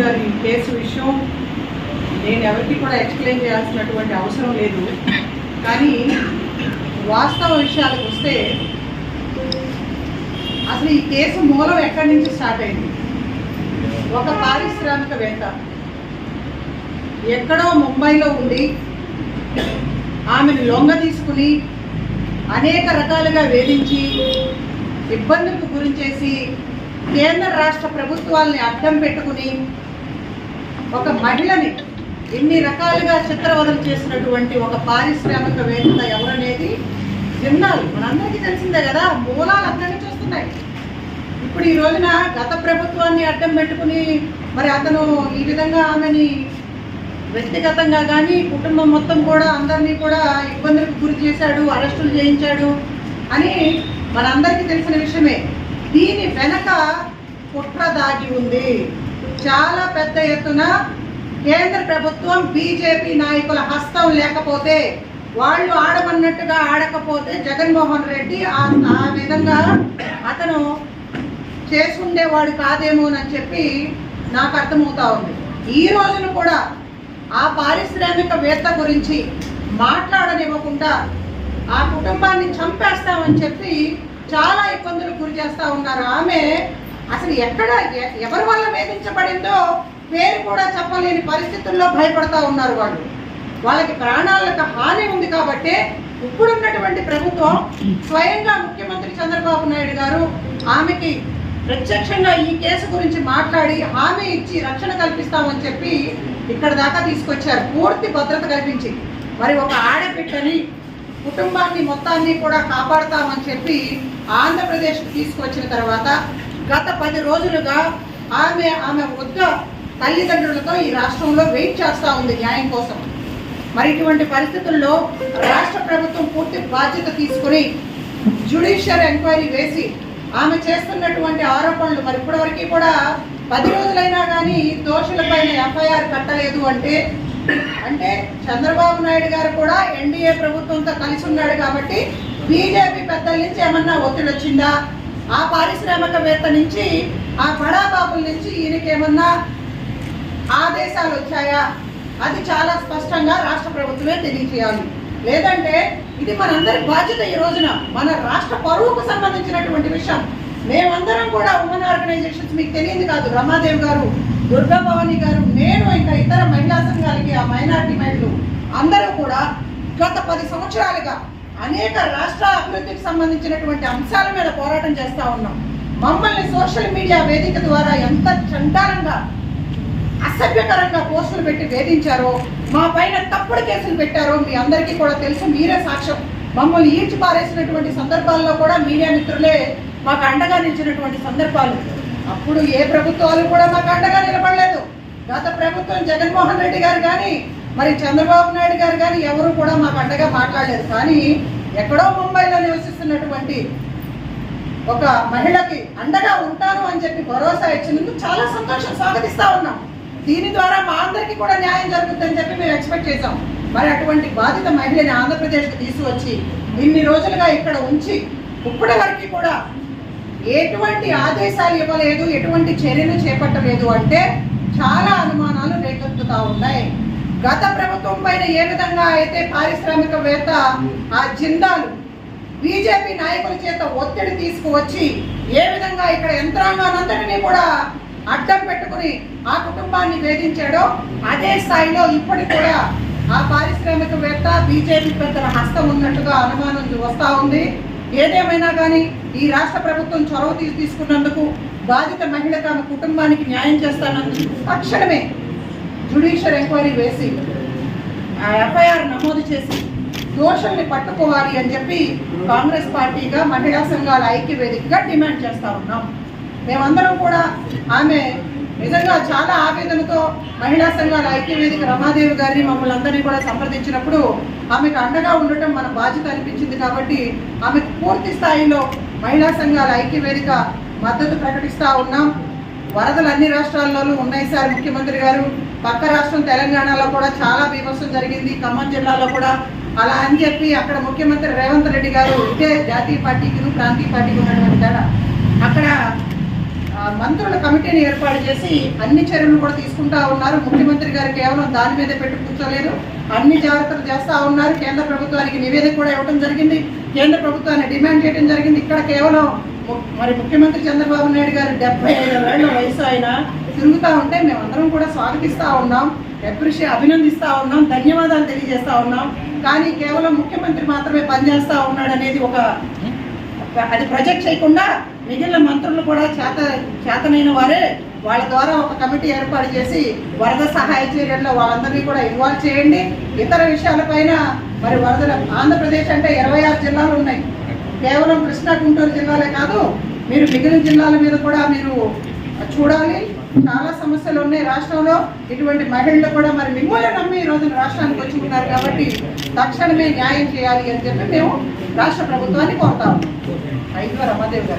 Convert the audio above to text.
గారి కేసు విషయం నేను ఎవరికి కూడా ఎక్స్ప్లెయిన్ చేయాల్సినటువంటి అవసరం లేదు. కానీ వాస్తవ విషయాలకు వస్తే అసలు ఈ కేసు మూలం ఎక్కడి నుంచి స్టార్ట్ అయింది? ఒక పారిశ్రామికవేత్త ఎక్కడో ముంబైలో ఉండి ఆమెను లొంగ తీసుకుని అనేక రకాలుగా వేధించి ఇబ్బందులకు గురించేసి కేంద్ర రాష్ట్ర ప్రభుత్వాల్ని అడ్డం పెట్టుకుని ఒక మహిళని ఎన్ని రకాలుగా చిత్రవదలు చేసినటువంటి ఒక పారిశ్రామికవేత్త ఎవరనేది జిన్నాలు. మనందరికీ తెలిసిందే కదా మూలాలు అందరినీ చూస్తున్నాయి. ఇప్పుడు ఈ రోజున గత ప్రభుత్వాన్ని అడ్డం పెట్టుకుని మరి అతను ఈ విధంగా ఆమెని వ్యక్తిగతంగా కానీ కుటుంబం మొత్తం కూడా అందరినీ కూడా ఇబ్బందులకు గురి చేశాడు అరెస్టులు చేయించాడు అని మనందరికీ తెలిసిన విషయమే. దీని వెనక కుట్ర దాగి ఉంది. చాలా పెద్ద ఎత్తున కేంద్ర ప్రభుత్వం బీజేపీ నాయకుల హస్తం లేకపోతే వాళ్ళు ఆడమన్నట్టుగా ఆడకపోతే జగన్మోహన్ రెడ్డి ఆ విధంగా అతను చేసుండేవాడు కాదేమోనని చెప్పి నాకు అర్థమవుతా ఉంది. ఈ రోజున కూడా ఆ పారిశ్రామికవేత్త గురించి మాట్లాడనివ్వకుండా ఆ కుటుంబాన్ని చంపేస్తామని చెప్పి చాలా ఇబ్బందులు గురి చేస్తూ ఉన్నారు. ఆమె అసలు ఎక్కడ ఎవరి వల్ల వేధించబడిందో పేరు కూడా చెప్పలేని పరిస్థితుల్లో భయపడతా ఉన్నారు వాళ్ళు. వాళ్ళకి ప్రాణాలకు హాని ఉంది కాబట్టి ఇప్పుడున్నటువంటి ప్రభుత్వం స్వయంగా ముఖ్యమంత్రి చంద్రబాబు నాయుడు గారు ఆమెకి ప్రత్యక్షంగా ఈ కేసు గురించి మాట్లాడి హామీ ఇచ్చి రక్షణ కల్పిస్తామని చెప్పి ఇక్కడ దాకా తీసుకొచ్చారు. పూర్తి భద్రత కల్పించి మరి ఒక ఆడబిడ్డని కుటుంబాన్ని మొత్తాన్ని కూడా కాపాడతామని చెప్పి ఆంధ్రప్రదేశ్కి తీసుకొచ్చిన తర్వాత గత పది రోజులుగా ఆమె ఆమె వద్ద తల్లిదండ్రులతో ఈ రాష్ట్రంలో వెయిట్ చేస్తూ ఉంది న్యాయం కోసం. మరి ఇటువంటి పరిస్థితుల్లో రాష్ట్ర ప్రభుత్వం పూర్తి బాధ్యత తీసుకుని జ్యుడిషియల్ ఎంక్వైరీ వేసి ఆమె చేస్తున్నటువంటి ఆరోపణలు మరి ఇప్పటివరకు కూడా పది రోజులైనా కానీ దోషులపైన ఎఫ్ఐఆర్ కట్టలేదు అంటే అంటే చంద్రబాబు నాయుడు గారు కూడా ఎన్డీఏ ప్రభుత్వంతో కలిసి ఉన్నాడు కాబట్టి బీజేపీ పెద్దల నుంచి ఏమన్నా ఒత్తిడి వచ్చిందా? ఆ పారిశ్రామికవేత్త నుంచి ఆ బడాబాబుల నుంచి ఈయనకేమన్నా ఆదేశాలు వచ్చాయా? అది చాలా స్పష్టంగా రాష్ట్ర ప్రభుత్వమే తెలియజేయాలి. లేదంటే ఇది మనందరి బాధ్యత ఈ రోజున. మన రాష్ట్ర పరువుకు సంబంధించినటువంటి విషయం. మేమందరం కూడా ఉమెన్ ఆర్గనైజేషన్స్ మీకు తెలియదు కాదు. రమాదేవి గారు దుర్గా భవాని గారు నేను ఇంకా ఇతర మహిళా సంఘాలకి ఆ మైనార్టీ మహిళలు అందరూ కూడా గత పది సంవత్సరాలుగా అనేక రాష్ట్ర అభివృద్ధికి సంబంధించినటువంటి అంశాల మీద పోరాటం చేస్తా ఉన్నాం. మమ్మల్ని సోషల్ మీడియా వేదిక ద్వారా ఎంత చండాలంగా అసభ్యకరంగా పోస్టులు పెట్టి వేధించారో మా పైన తప్పుడు కేసులు పెట్టారో మీ అందరికీ కూడా తెలుసు మీరే సాక్ష్యం. మమ్మల్ని ఈడ్చి పారేసినటువంటి సందర్భాల్లో కూడా మీడియా మిత్రులే మాకు అండగా నిలిచినటువంటి సందర్భాలు. అప్పుడు ఏ ప్రభుత్వాలు కూడా మాకు అండగా నిలబడలేదు. గత ప్రభుత్వం జగన్మోహన్ రెడ్డి గారు కానీ మరి చంద్రబాబు నాయుడు గారు కానీ ఎవరు కూడా మాకు అండగా మాట్లాడలేదు. కానీ ఎక్కడో ముంబైలో నివసిస్తున్నటువంటి ఒక మహిళకి అండగా ఉంటాను అని చెప్పి భరోసా ఇచ్చినందుకు చాలా సంతోషం. స్వాగతిస్తా ఉన్నాం. దీని ద్వారా మా అందరికీ కూడా న్యాయం జరుగుతుందని చెప్పి మేము ఎక్స్పెక్ట్ చేసాం మరి అటువంటి బాధిత మహిళని ఆంధ్రప్రదేశ్కి తీసుకొచ్చి ఇన్ని రోజులుగా ఇక్కడ ఉంచి ఇప్పటి వరకు కూడా ఎటువంటి ఆదేశాలు ఇవ్వలేదు ఎటువంటి చర్యలు చేపట్టలేదు అంటే చాలా అనుమానాలు రేకెత్తుతా ఉన్నాయి. గత ప్రభుత్వం పైన ఏ విధంగా అయితే పారిశ్రామికవేత్త ఆ జిందాలు బీజేపీ నాయకుల చేత ఒత్తిడి తీసుకువచ్చి ఏ విధంగా ఇక్కడ యంత్రాంగానంతటినీ కూడా అడ్డం పెట్టుకుని ఆ కుటుంబాన్ని వేధించాడో అదే స్థాయిలో ఇప్పటికి కూడా ఆ పారిశ్రామికవేత్త బీజేపీ పెద్దల హస్తం ఉన్నట్టుగా అనుమానం వస్తూ ఉంది. ఏదేమైనా కానీ ఈ రాష్ట్ర ప్రభుత్వం చొరవ తీసుకున్నందుకు బాధిత మహిళకు ఆమె కుటుంబానికి న్యాయం చేస్తానందుకు తక్షణమే జ్యుడిషియల్ ఎంక్వైరీ వేసి ఆ ఎఫ్ఐఆర్ నమోదు చేసి దోషుల్ని పట్టుకోవాలి అని చెప్పి కాంగ్రెస్ పార్టీగా మహిళా సంఘాల ఐక్య వేదికగా డిమాండ్ చేస్తా ఉన్నాం. మేమందరం కూడా ఆమె నిజంగా చాలా ఆవేదనతో మహిళా సంఘాల ఐక్య వేదిక రమాదేవి గారిని మమ్మల్ని అందరినీ కూడా సంప్రదించినప్పుడు ఆమెకు అండగా ఉండటం మన బాధ్యత అనిపించింది కాబట్టి ఆమెకు పూర్తి స్థాయిలో మహిళా సంఘాల ఐక్య వేదిక మద్దతు ప్రకటిస్తూ ఉన్నాం. వరదలు అన్ని రాష్ట్రాల్లోనూ ఉన్నాయి సార్ ముఖ్యమంత్రి గారు. పక్క రాష్ట్రం తెలంగాణలో కూడా చాలా బీభత్సం జరిగింది. ఖమ్మం జిల్లాలో కూడా అలా అని చెప్పి అక్కడ ముఖ్యమంత్రి రేవంత్ రెడ్డి గారు ఇదే జాతీయ పార్టీకి ప్రాంతీయ పార్టీకి ఉన్నటువంటి తేడా. అక్కడ మంత్రుల కమిటీని ఏర్పాటు చేసి అన్ని చర్యలు కూడా తీసుకుంటా ఉన్నారు. ముఖ్యమంత్రి గారు కేవలం దాని మీద పెట్టి కూర్చోలేదు. అన్ని జాగ్రత్తలు చేస్తా ఉన్నారు. కేంద్ర ప్రభుత్వానికి నివేదిక కూడా ఇవ్వడం జరిగింది. కేంద్ర ప్రభుత్వాన్ని డిమాండ్ చేయడం జరిగింది. ఇక్కడ కేవలం మరి ముఖ్యమంత్రి చంద్రబాబు నాయుడు గారు డెబ్బై ఐదు ఏళ్ళ వయసు ఆయన తిరుగుతూ ఉంటే మేమందరం కూడా స్వాగతిస్తూ ఉన్నాం అప్రిషియే అభినందిస్తూ ఉన్నాం ధన్యవాదాలు తెలియజేస్తూ ఉన్నాం. కానీ కేవలం ముఖ్యమంత్రి మాత్రమే పనిచేస్తూ ఉన్నాడు అనేది ఒక అది ప్రొజెక్ట్ చేయకుండా మిగిలిన మంత్రులు కూడా చేత చేతనైన వారే వాళ్ళ ద్వారా ఒక కమిటీ ఏర్పాటు చేసి వరద సహాయ చర్యల్లో వాళ్ళందరినీ కూడా ఇన్వాల్వ్ చేయండి. ఇతర విషయాలపైన మరి వరదల ఆంధ్రప్రదేశ్ అంటే ఇరవై ఆరు జిల్లాలు ఉన్నాయి. కేవలం కృష్ణా గుంటూరు జిల్లాలే కాదు మీరు మిగిలిన జిల్లాల మీద కూడా మీరు చూడాలి. చాలా సమస్యలు ఉన్నాయి రాష్ట్రంలో. ఇటువంటి మహిళలు కూడా మరి మిమ్మల్ని నమ్మి ఈ రోజున రాష్ట్రానికి వచ్చి ఉన్నారు కాబట్టి తక్షణమే న్యాయం చేయాలి అని చెప్పి మేము రాష్ట్ర ప్రభుత్వాన్ని కోరుతాము. ఉన్నాం ఐదు రమాదేవి గారు.